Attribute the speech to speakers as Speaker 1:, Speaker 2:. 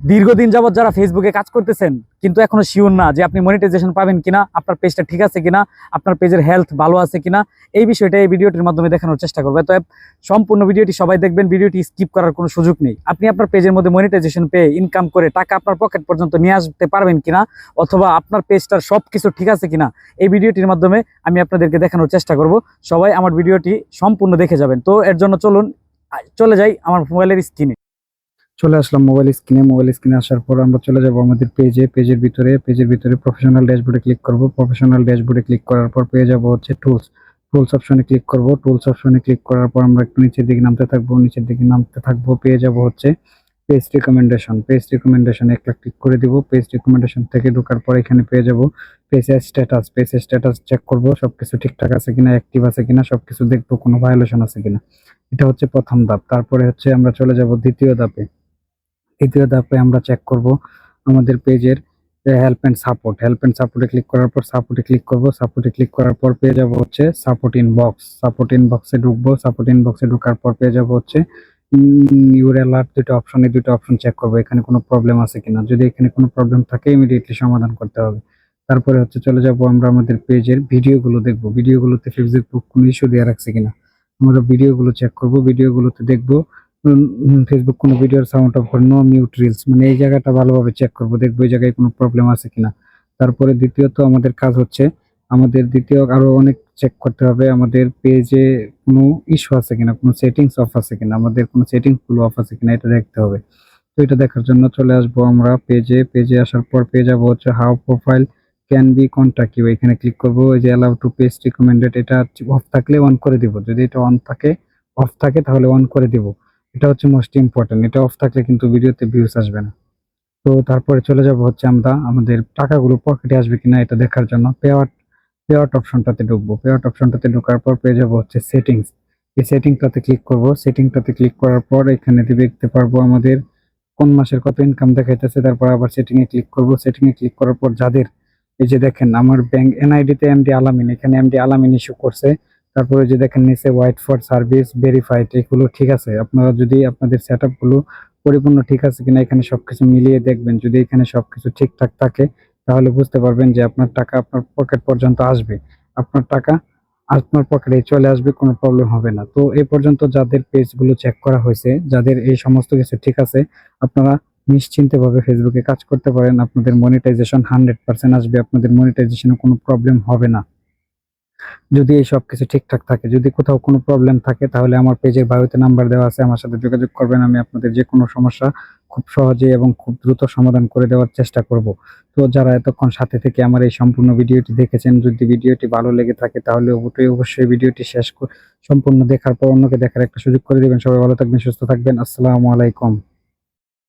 Speaker 1: দীর্ঘদিন যাবত যারা ফেসবুকে কাজ করতেছেন, কিন্তু এখনও শিওর না যে আপনি মনিটাইজেশন পাবেন কিনা, আপনার পেজটা ঠিক আছে কিনা, আপনার পেজের হেলথ ভালো আছে কিনা, এই বিষয়টা এই ভিডিওটির মাধ্যমে দেখানোর চেষ্টা করবে। তো সম্পূর্ণ ভিডিওটি সবাই দেখবেন, ভিডিওটি স্কিপ করার কোনো সুযোগ নেই। আপনি আপনার পেজের মধ্যে মনিটাইজেশন পেয়ে ইনকাম করে টাকা আপনার পকেট পর্যন্ত নিয়ে আসতে পারবেন কিনা, অথবা আপনার পেজটার সব কিছু ঠিক আছে কিনা, এই ভিডিওটির মাধ্যমে আমি আপনাদেরকে দেখানোর চেষ্টা করব। সবাই আমার ভিডিওটি সম্পূর্ণ দেখে যাবেন। তো এর জন্য চলুন চলে যাই আমার মোবাইলের স্ক্রিনে
Speaker 2: চলে আসলাম মোবাইল স্ক্রিনে মোবাইল স্ক্রিনে আসার পর আমরা চলে যাব আমাদের পেজে পেজের ভিতরে পেজের ভিতরে প্রফেশনাল ড্যাশবোর্ডে ক্লিক করব। প্রফেশনাল ড্যাশবোর্ডে ক্লিক করার পর পেয়ে যাব হচ্ছে টুলস টুলস অপশনে ক্লিক করব। টুলস অপশনে ক্লিক করার পর আমরা একটু নিচের দিকে নামতে থাকব। নিচের দিকে নামতে থাকব, পেয়ে যাব হচ্ছে পেজ রিকমেন্ডেশন পেজ রিকমেন্ডেশনে একটা ক্লিক করে দিব। পেজ রিকমেন্ডেশন থেকে ঢোকার পর এখানে পেয়ে যাব পেজের স্ট্যাটাস পেজের স্ট্যাটাস চেক করব, সবকিছু ঠিকঠাক আছে কিনা অ্যাক্টিভ আছে কিনা, সবকিছু দেখব, কোনো ভায়োলেশন আছে কিনা। এটা হচ্ছে প্রথম ধাপ। তারপরে হচ্ছে আমরা চলে যাব দ্বিতীয় ধাপে। দ্বিতীয় ধাপে আমরা চেক করব আমাদের পেজের help and support help and সাপোর্টে ক্লিক করার পর সাপোর্টে ক্লিক করব। সাপোর্টে ক্লিক করার পর পেয়ে যাব হচ্ছে সাপোর্ট ইনবক্স সাপোর্ট ইনবক্সে ঢুকবো। সাপোর্ট ইনবক্সে ঢোকার পর পেয়ে যাব হচ্ছে ইউর অ্যালার্ট দুটো অপশন এই দুটো অপশন চেক করব। এখানে কোনো প্রবলেম আছে কিনা? যদি এখানে কোনো প্রবলেম থাকে ইমিডিয়েটলি সমাধান করতে হবে। তারপরে হচ্ছে চলে যাব আমরা আমাদের পেজের ভিডিওগুলো দেখব। ভিডিওগুলোতে ফেসবুক কোনো ইস্যু দেওয়া রাখছে কিনা? আমরা ভিডিওগুলো চেক করব। ভিডিওগুলোতে দেখব ফেসবুক কোনো ভিডিওর সাউন্ড অফ করে নো মিউট রিলস মানে এই জায়গাটা ভালোভাবে চেক করব, দেখব এই জায়গায় কোনো প্রবলেম আছে কিনা। তারপরে দ্বিতীয়ত আমাদের কাজ হচ্ছে, আমাদের দ্বিতীয় আরও অনেক চেক করতে হবে, আমাদের পেজে কোনো ইস্যু আছে কিনা, কোনো সেটিংস অফ আছে কিনা, আমাদের কোনো সেটিংসগুলো অফ আছে কিনা, এটা দেখতে হবে। তো এটা দেখার জন্য চলে আসব আমরা পেজে পেজে আসার পর পেয়ে যাব হচ্ছে how profile can be contact you এখানে ক্লিক করব, এই যে অ্যালাউ টু পেজ রিকমেন্ডেড এটা অফ থাকলে অন করে দিব, যদি এটা অন থাকে অফ থাকে তাহলে অন করে দিব। এটা হচ্ছে মোস্ট ইম্পর্টেন্ট এটা অফ থাকলে কিন্তু ভিডিওতে ভিউজ আসবে না। তো তারপরে চলে যাব হচ্ছে আমরা, আমাদের টাকাগুলো পকেটে আসবে কিনা এটা দেখার জন্য। পেআউট পেআউট অপশনটাতে ঢুকবো। পেআউট অপশনটাতে ঢোকার পর পেয়ে যাব হচ্ছে সেটিংস এই সেটিংটাতে ক্লিক করব। সেটিংটাতে ক্লিক করার পর এখানে দেখতে পারব আমাদের কোন মাসের কত ইনকাম দেখাইতেছে। তারপর আবার সেটিং এ ক্লিক করব। সেটিং এ ক্লিক করার পর যাদের, এই যে দেখেন, আমার ব্যাংক এনআইডি তে এমডি আলামিন এখানে এমডি আলামিন ইস্যু করছে। তারপরে যে দেখেন নিচে হোয়াইট ফর সার্ভিস ভেরিফাইড এগুলো ঠিক আছে। আপনারা যদি আপনাদের সেটগুলো পরিপূর্ণ ঠিক আছে কিনা এখানে সবকিছু মিলিয়ে দেখবেন, যদি এখানে সবকিছু ঠিকঠাক থাকে, তাহলে বুঝতে পারবেন যে আপনার টাকা আপনার পকেট পর্যন্ত আসবে। আপনার টাকা আপনার পকেটে চলে আসবে, কোনো প্রবলেম হবে না। তো এ পর্যন্ত যাদের পেজগুলো চেক করা হয়েছে, যাদের এই সমস্ত কিছু ঠিক আছে, আপনারা নিশ্চিন্তভাবে ফেসবুকে কাজ করতে পারেন। আপনাদের মনিটাইজেশন হান্ড্রেড পার্সেন্ট আসবে, আপনাদের মনিটাইজেশনে কোনো প্রবলেম হবে না। যদি এই সব কিছু ঠিকঠাক থাকে, যদি কোথাও কোনো প্রবলেম থাকে, তাহলে আমার পেজের বায়ুতে নাম্বার দেওয়া আছে, আমার সাথে যোগাযোগ করবেন, আমি আপনাদের যে কোনো সমস্যা খুব সহজে এবং খুব দ্রুত সমাধান করে দেওয়ার চেষ্টা করব। তো যারা এতক্ষণ সাথে থেকে আমার এই সম্পূর্ণ ভিডিওটি দেখেছেন, যদি ভিডিওটি ভালো লেগে থাকে, তাহলে অবশ্যই অবশ্যই ভিডিওটি শেষ সম্পূর্ণ দেখার পর অন্যকে দেখার একটা সুযোগ করে দেবেন। সবাই ভালো থাকবেন, সুস্থ থাকবেন। আসসালামু আলাইকুম।